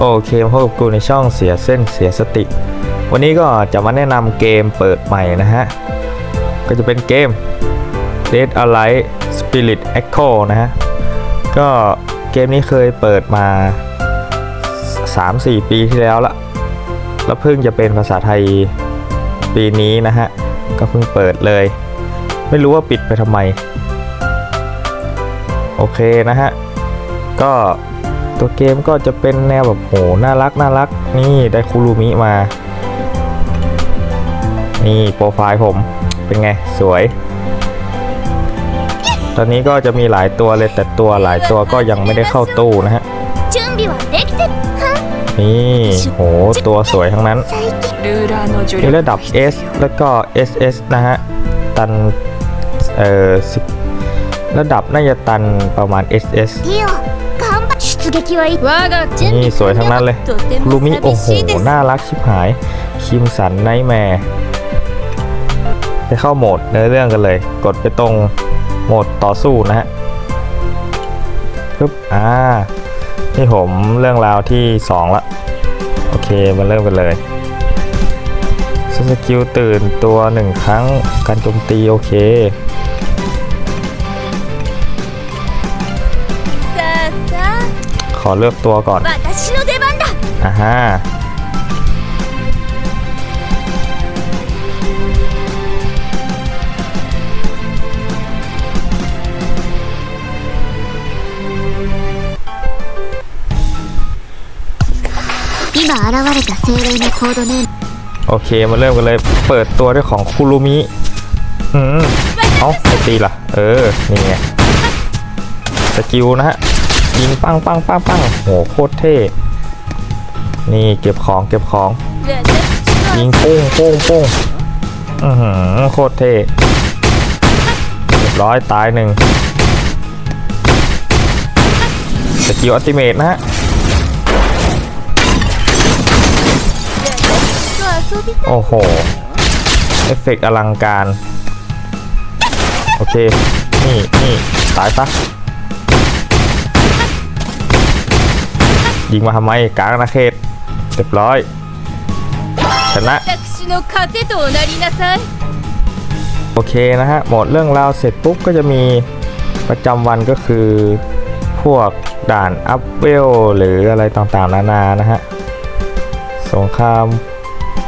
โอเคพบกับกูในช่องเสียเส้นเสียสติ วันนี้ก็จะมาแนะนำเกมเปิดใหม่นะฮะ ก็จะเป็นเกม Dead Alive Spirit Echo นะฮะ ก็เกมนี้เคยเปิดมา 3-4 ปีที่แล้วละ แล้วเพิ่งจะเป็นภาษาไทยปีนี้นะฮะ ก็เพิ่งเปิดเลย ไม่รู้ว่าปิดไปทำไม โอเคนะฮะ ก็ัวเกมก็จะเป็นแนวแบบโหน่ารักน่ารักนี่ได้คูรูมิมา นี่โปรไฟล์ผมเป็นไงสวย ตอนนี้ก็จะมีหลายตัวเลยแต่ตัวหลายตัวก็ยังไม่ได้เข้าตู้นะฮะนี่โหตัวสวยทั้งนั้นมีระดับ S แล้วก็ SS นะฮะ ตัน เอ่อระดับน่าจะตันประมาณ SS 我がนี่สวยทั้งนั้นเลยลูมิโอ้โห น่ารักชิบหาย คิมสันไนแมร์ไปเข้าโหมดในเรื่องกันเลย กดไปตรงโหมดต่อสู้นะฮะปึ๊บอ่านี่ผมเรื่องราวที่ 2 ละ โอเคมาเริ่มกันเลยสกิลตื่นตัว 1 ครั้งการโจมตี โอเค ขอเลือกตัวก่อนอ่าฮะโอเคมาเริ่มกันเลย เปิดตัวด้วยของคูรุมิ อืม เอ้าตีล่ะ เออ นี่ไง สกิลนะฮะ ยิงปังปังปังปังโหโคตรเท่นี่เก็บของเก็บของ ยิงปุ้งปุ้งปุ้งอือหือโคตรเท่เรียบร้อยตายหนึ่งสกิลอัติเมตนะฮะโอ้โห เอฟเฟกอลังการ โอเค นี่นี่ตายปะิงมาทำไมกลางนาเขตเรียบร้อย ชนะโอเคนะฮะ หมดเรื่องราวเสร็จปุ๊บก็จะมีประจำวันก็คือพวกด่านอัพเวลหรืออะไรต่างๆ นานานะฮะ สงคราม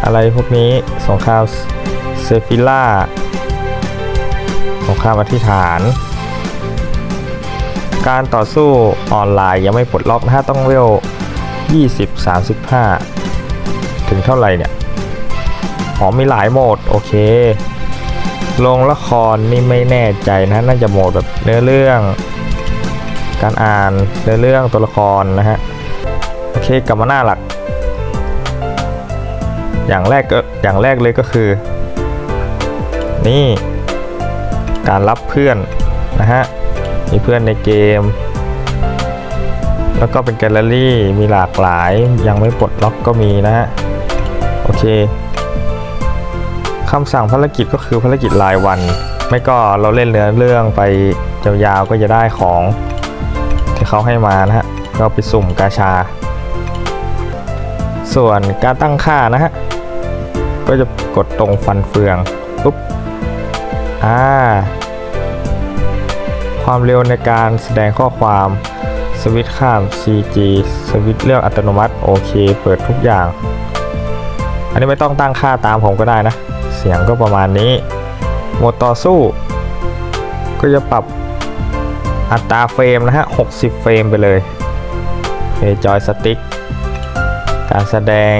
อะไรพวกนี้ สงครามเซฟิล่า สงครามอธิษฐาน การต่อสู้ออนไลน์ยังไม่ปลดล็อกนะฮะต้องเวล20 35 ถึงเท่าไหร่เนี่ยอ๋อมีหลายโหมด โอเค ลงละครนี่ไม่แน่ใจนะน่าจะโหมดแบบเนื้อเรื่อง การอ่านเนื้อเรื่องตัวละครนะฮะ โอเคกลับมาหน้าหลัก อย่างแรกก็อย่างแรกเลยก็คือ นี่ การรับเพื่อนนะฮะ มีเพื่อนในเกม แล้วก็เป็นแกลเลอรี่ มีหลากหลาย ยังไม่ปลดล็อกก็มีนะฮะ โอเคคำสั่งภารกิจก็คือภารกิจรายวัน ไม่ก็เราเล่นเนื้อเรื่องไปยาวๆก็จะได้ของที่เขาให้มานะฮะก็ไปสุ่มกาชา ส่วนการตั้งค่านะฮะ ก็จะกดตรงฟันเฟืองปุ๊บ อ่า ความเร็วในการแสดงข้อความสวิตช์ข้าม CG สวิตช์เลือกอัตโนมัติโอเค เปิดทุกอย่าง อันนี้ไม่ต้องตั้งค่าตามผมก็ได้นะ เสียงก็ประมาณนี้ โหมดต่อสู้ ก็จะปรับอัตราเฟรมนะฮะ 60 เฟรมไปเลยเพจอยสติ๊กการแสดง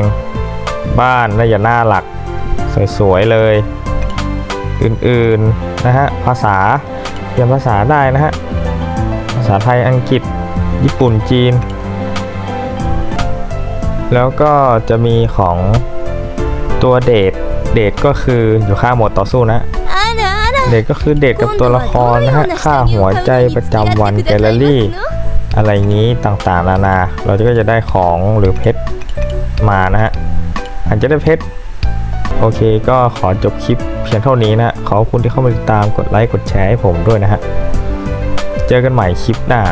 บ้านน่าจะหน้าหลัก สวย ๆ เลย อื่น ๆ นะฮะ ภาษา เรียนภาษาได้นะฮะ ภาษาไทย อังกฤษ ญี่ปุ่น จีน แล้วก็จะมีของตัวเดท เดทก็คืออยู่ข้างหมดต่อสู้นะ เดทก็คือเดทกับตัวละครนะฮะ ค่าหัวใจประจำวันแกลเลอรี่ อะไรนี้ต่างๆ นานา เราก็จะได้ของหรือเพชรมานะฮะ อาจจะได้เพชร โอเคก็ขอจบคลิปเพียงเท่านี้นะขอบคุณที่เข้ามาติดตามกดไลค์กดแชร์ให้ผมด้วยนะฮะ เจอกันใหม่คลิปหน้า